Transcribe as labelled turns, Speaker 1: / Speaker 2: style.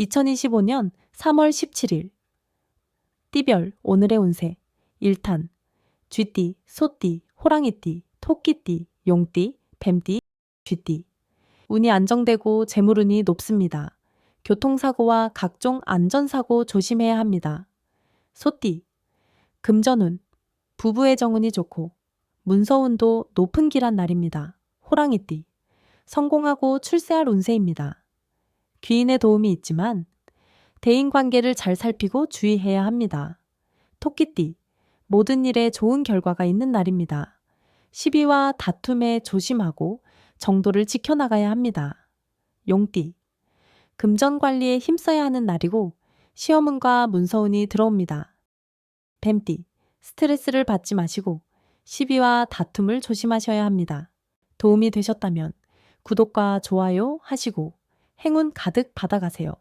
Speaker 1: 2025년 3월 17일 띠별 오늘의 운세 1탄 쥐띠, 소띠, 호랑이띠, 토끼띠, 용띠, 뱀띠, 쥐띠 운이 안정되고 재물운이 높습니다. 교통사고와 각종 안전사고 조심해야 합니다. 소띠 금전운 부부의 정운이 좋고 문서운도 높은 길한 날입니다. 호랑이띠 성공하고 출세할 운세입니다. 귀인의 도움이 있지만 대인 관계를 잘 살피고 주의해야 합니다. 토끼띠 모든 일에 좋은 결과가 있는 날입니다. 시비와 다툼에 조심하고 정도를 지켜나가야 합니다. 용띠 금전 관리에 힘써야 하는 날이고 시험운과 문서운이 들어옵니다. 뱀띠 스트레스를 받지 마시고 시비와 다툼을 조심하셔야 합니다. 도움이 되셨다면 구독과 좋아요 하시고 행운 가득 받아가세요.